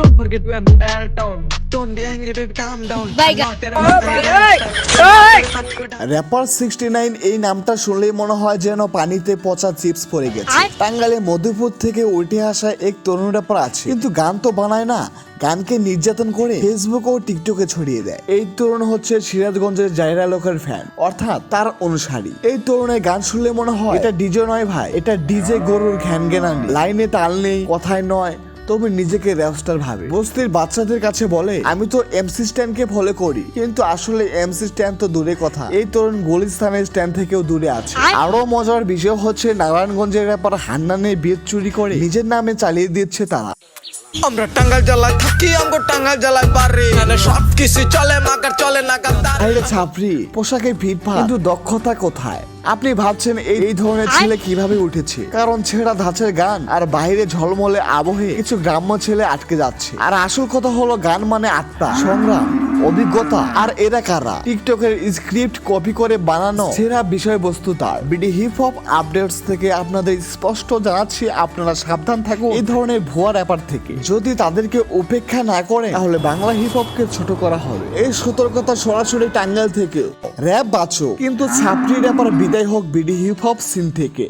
Don't forget to embarrass down. Don't be angry, baby, calm down. Bye, guys. Rapper sixty nine এই নামটা শুনলেই মনে হয় যেন পানিতে পচা চিপস পড়ে গেছে। টাঙ্গালে মধুপুর থেকে উঠে আসা এক তরুণ র্যাপার আছে। কিন্তু গান তো বানায় না গানকে নির্যাতন করে ফেসবুক ও টিকটকে ছড়িয়ে দেয়। এই তরুণ হচ্ছে সিরাজগঞ্জের জাহিরা লোকের ফ্যান অর্থাৎ তার অনুসারী। এই তরুণের গান শুনলে মনে হয় এটা ডিজে নয় ভাই এটা ডিজে গরুর ঘ্যান ঘ্যান লাইনে তাল নেই কথায় নয় তবে নিজেকে র্যাপস্টার ভাবে। বস্তির বাচ্চাদের কাছে বলে আমি তো এমসি স্ট্যান্ডকে ফলো করি। কিন্তু আসলে এমসি স্ট্যান্ড তো দূরে কথা। এই তরুণ গুলিস্তানের স্ট্যান্ড থেকেও দূরে আছে। আরও মজার বিষয় হচ্ছে নারায়ণগঞ্জের ব্যাপার হান্নানের বিয়ে চুরি করে নিজের নামে চালিয়ে দিচ্ছে তারা। আমরা টাঙ্গাল জেলায় থাকি আমগো টাঙ্গাল জেলায় বাড়ি। মানে সব কিছু চলে মাকার চলে না গাদ্দার আরে ছাপরি পোশাকে ফিটফাট কিন্তু দক্ষতা কোথায়? আপনি ভাবছেন এই এই ধরনের ছেলে কীভাবে উঠেছে? কারণ ছেঁড়া ধাঁচের গান আর বাইরে ঝলমলে আবহে কিছু গ্রাম্য ছেলে আটকে যাচ্ছে। আর আসল কথা হলো গান মানে আত্মা। সংগ্রাম। অভিজ্ঞতা আর এরা কারা? টিকটকের স্ক্রিপ্ট কপি করে বানানো সেরা বিষয়বস্তু তার। বিডি হিপ হপ আপডেটস থেকে আপনাদের স্পষ্ট জানাচ্ছি, আপনারা সাবধান থাকুন। এই ধরনের ভুয়া র্যাপার থেকে। যদি তাদেরকে উপেক্ষা না করে তাহলে বাংলা হিপ হপকে ছোট করা হবে। এই সতর্কতা সরাসরি টাঙ্গাইল থেকে। র্যাপ বাঁচো কিন্তু ছাত্রী র্যাপার বিদায় হোক বিডি হিপ হপ সিন থেকে।